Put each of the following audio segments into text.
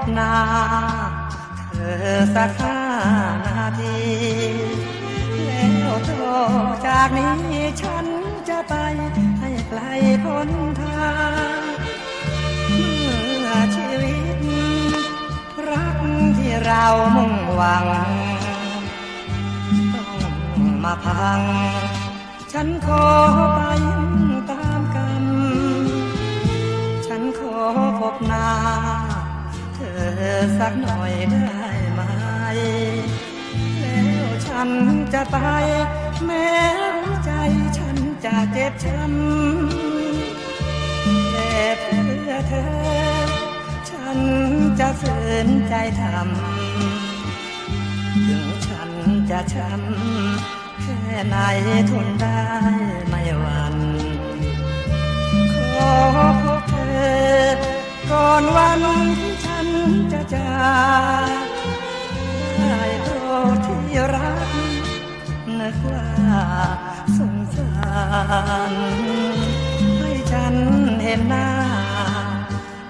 บหน้า เธอสักห้านาที แล้วต่อจากนี้ฉันจะไปให้ไกลพ้นทางเมื่อชีวิต รักที่เรามุ่งหวัง ต้องมาพัง ฉันขอ สักหน่อยได้ไหม แล้วฉันจะไปแม้หัวใจฉันจะเจ็บช้ำแต่เพื่อเธอ ฉันจะฝืนใจทำถึงฉันจะช้ำแค่ไหนทนได้ไม่หวันขอพบเธอก่อนวันที่ฉัน จะจากได้โปรดที่รักนึกว่าสงสารให้ฉันเห็นหน้า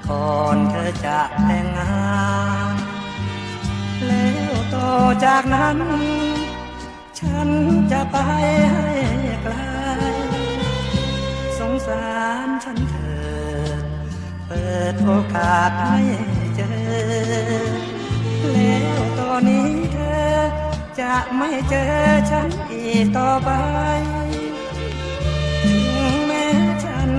ก่อนเธอจะแต่งงานแล้วต่อจากนั้น ฉันจะไปให้ไกลสงสารฉันเถิดเปิดโอกาสให้ แล้วตอนนี้เธอ จะไม่เจอฉันอีกต่อไป ถึงแม้ฉัน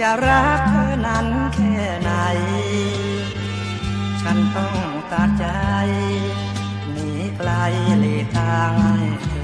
จะรักเธอนั้นแค่ไหน ฉันต้องตัดใจหนีไกลหลีกทางให้เธอ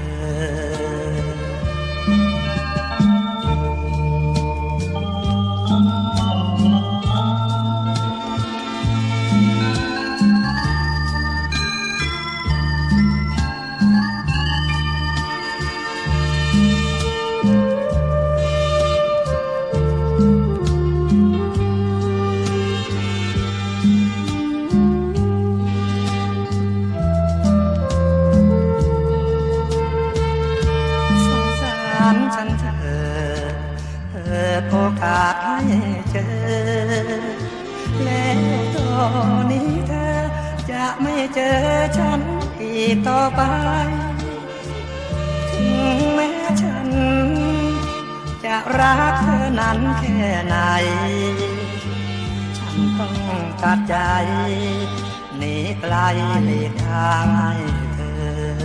ารฉันเธอเปิดโอกาสให้เจอ แล้วตอนนี้เธอจะไม่เจอฉันอีกต่อไป ถึงแม้ฉัน จะรักเธอนั้นแค่ไหน ฉันต้องตัดใจหนีไกลหลีกทางให้เธอ